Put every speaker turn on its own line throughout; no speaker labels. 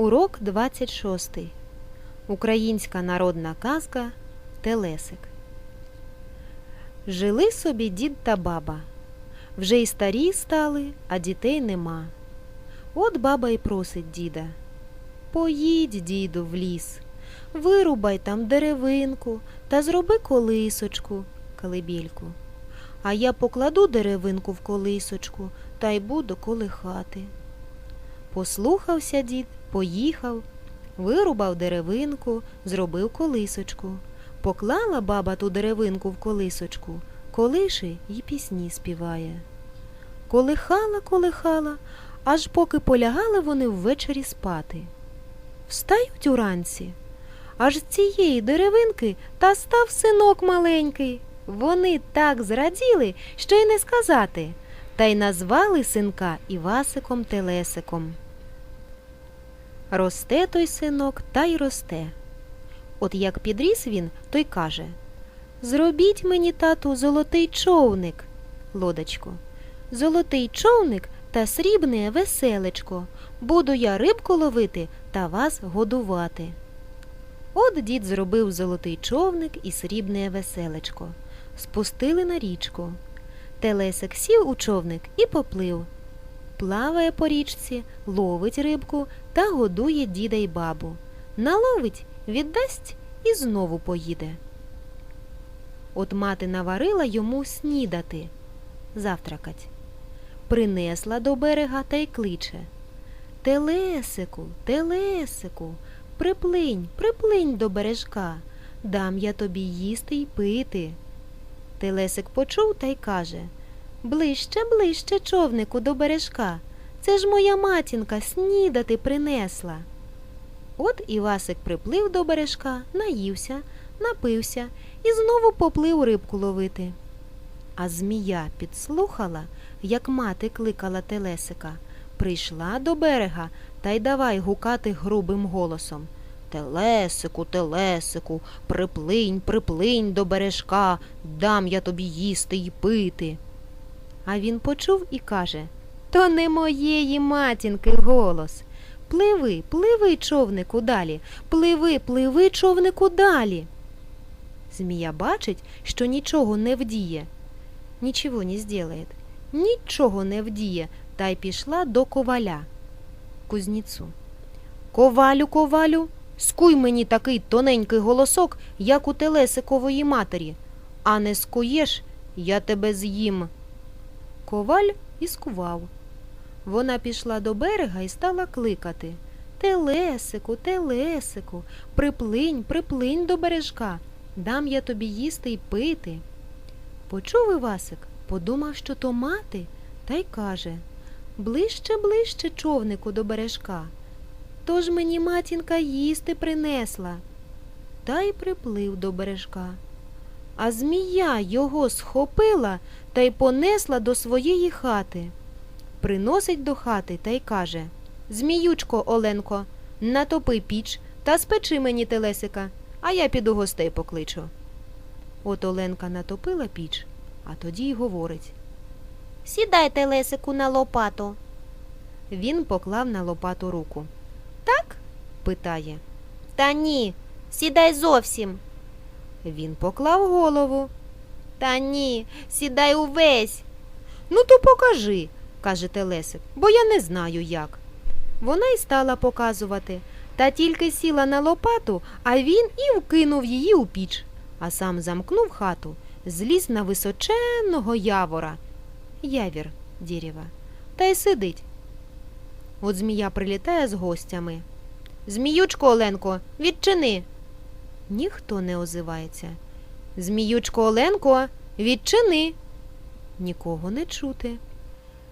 Урок 26. Українська народна казка Телесик. Жили собі дід та баба. Вже й старі стали, а дітей нема. От баба й просить діда. Поїдь, діду, в ліс, вирубай там деревинку та зроби колисочку, калибільку. А я покладу деревинку в колисочку та й буду колихати. Послухався дід, поїхав, вирубав деревинку, зробив колисочку. Поклала баба ту деревинку в колисочку, колише й пісні співає. Колихала, колихала, аж поки полягали вони ввечері спати. Встають уранці, аж з цієї деревинки та став синок маленький. Вони так зраділи, що й не сказати, та й назвали синка Івасиком Телесиком. Росте той синок та й росте. От як підріс він, то й каже Зробіть мені, тату, золотий човник, лодочко. Золотий човник та срібне веселечко. Буду я рибку ловити та вас годувати. От дід зробив золотий човник і срібне веселечко. Спустили на річку. Телесик сів у човник і поплив. Плаває по річці, ловить рибку та годує діда й бабу. Наловить, віддасть і знову поїде. От мати наварила йому снідати, завтракать. Принесла до берега та й кличе. Телесику, телесику, приплинь, приплинь до бережка, дам я тобі їсти й пити. Телесик почув та й каже Ближче, ближче, човнику, до бережка. Це ж моя матінка снідати принесла. От Івасик приплив до бережка, наївся, напився і знову поплив рибку ловити. А змія підслухала, як мати кликала Телесика, прийшла до берега та й давай гукати грубим голосом. Телесику, телесику, приплинь, приплинь до бережка, дам я тобі їсти й пити. А він почув і каже То не моєї матінки голос. Пливи, пливи, човнику далі, пливи, пливи, човнику далі. Змія бачить, що нічого не вдіє. Нічого не зділає. Нічого не вдіє, та й пішла до коваля. Кузніцу. Ковалю, ковалю, скуй мені такий тоненький голосок, як у телесикової матері, а не скуєш, я тебе з'їм. Коваль і скував. Вона пішла до берега і стала кликати Телесику, телесику, приплинь, приплинь до бережка, дам я тобі їсти й пити. Почув Івасик, подумав, що то мати, та й каже Ближче, ближче, човнику, до бережка. Тож мені матінка їсти принесла. Та й приплив до бережка. А змія його схопила та й понесла до своєї хати. Приносить до хати та й каже Зміючко, Оленко, натопи піч та спечи мені телесика, а я піду гостей покличу. От Оленка натопила піч, а тоді й говорить Сідай, телесику, на лопату. Він поклав на лопату руку. Так? питає. Та ні, сідай зовсім. Він поклав голову. Та ні, сідай увесь. Ну, то покажи, каже Телесик, бо я не знаю як. Вона й стала показувати, та тільки сіла на лопату, а він і вкинув її у піч, а сам замкнув хату, зліз на височенного явора. Явір дірєва. Та й сидить. От змія прилітає з гостями. Зміючко, Оленко, відчини. Ніхто не озивається. Зміючко Оленко, відчини. Нікого не чути.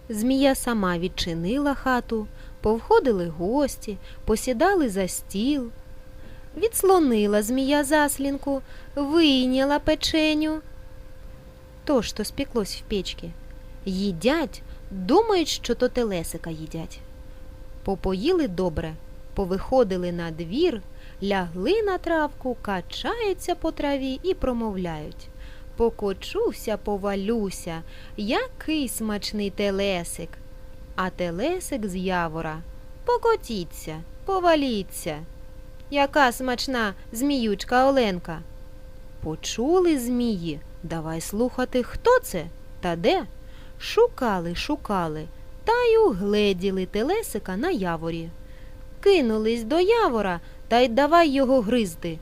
Змія сама відчинила хату, повходили гості, посідали за стіл. Відслонила змія заслінку, вийняла печеню. То то спіклось в печці. Їдять, думають, що то телесика їдять. Попоїли добре, повиходили на двір, лягли на травку, качаються по траві і промовляють. Покочуся, повалюся, який смачний телесик. А телесик з явора. Покотіться, Поваліться. Яка смачна зміючка Оленка. Почули змії, давай слухати, хто це та де. Шукали, шукали, та й угледіли телесика на яворі. Кинулись до явора та й давай його гризти.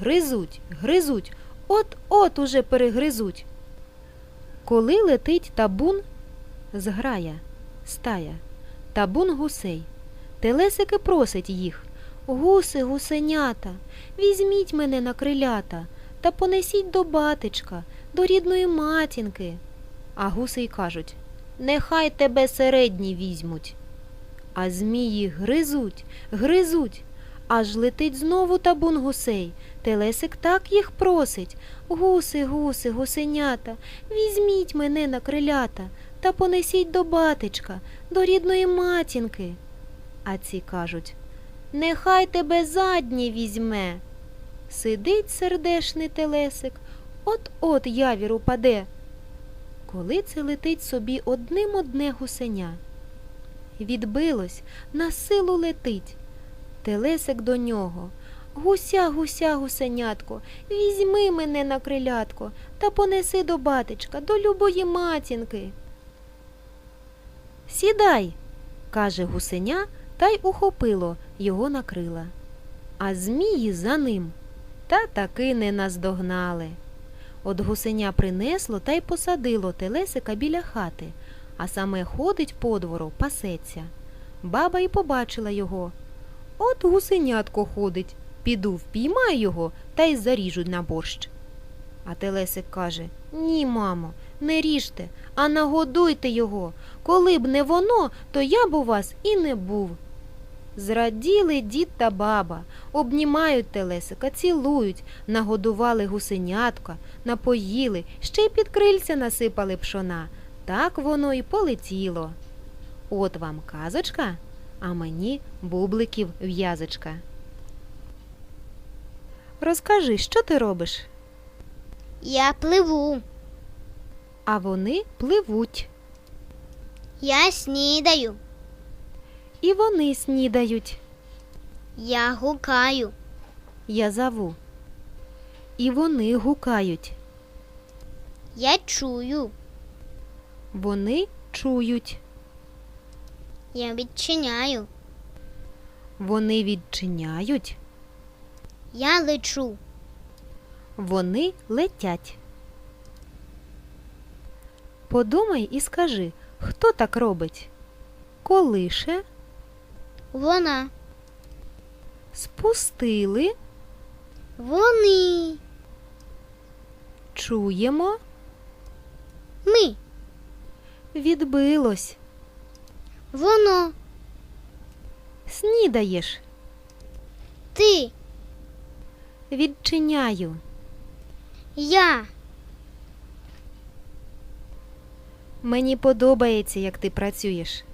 Гризуть, гризуть, от-от уже перегризуть. Коли летить табун, зграя, стая, табун гусей. Телесики просить їх. Гуси, гусенята, візьміть мене на крилята та понесіть до батечка, до рідної матінки. А гуси й кажуть Нехай тебе середні візьмуть. А змії гризуть, гризуть, аж летить знову табун гусей. Телесик так їх просить. Гуси, гуси, гусенята, візьміть мене на крилята та понесіть до батечка, до рідної матінки. А ці кажуть Нехай тебе заднє візьме. Сидить сердешний телесик, от-от явір упаде. Коли це летить собі одним одне гусеня. Відбилось, на силу летить. Телесик до нього. Гуся, гуся, гусенятко, візьми мене на крилятко та понеси до батечка, до любої матінки. Сідай, каже гусеня, та й ухопило його на крила. А змії за ним та таки не наздогнали. От гусеня принесло та й посадило телесика біля хати, а саме ходить по двору, пасеться. Баба й побачила його. От гусенятко ходить, піду впіймаю його та й заріжу на борщ. А телесик каже Ні, мамо, не ріжте, а нагодуйте його. Коли б не воно, то я б у вас і не був. Зраділи дід та баба, обнімають телесика, цілують, нагодували гусенятка, напоїли, ще й під крильця насипали пшона. Так воно й полетіло. От вам казочка, а мені бубликів в'язочка. Розкажи, що ти робиш?
Я пливу.
А вони пливуть,
Я снідаю.
і вони снідають.
Я гукаю.
Я зову. І вони гукають,
Я чую.
вони чують,
Я відчиняю.
вони відчиняють,
Я лечу.
вони летять. Подумай і скажи, хто так робить? Колише
Вона.
спустили,
Вони.
чуємо,
Ми.
відбилось,
Воно.
снідаєш,
Ти.
відчиняю.
Я.
Мені подобається, як ти працюєш.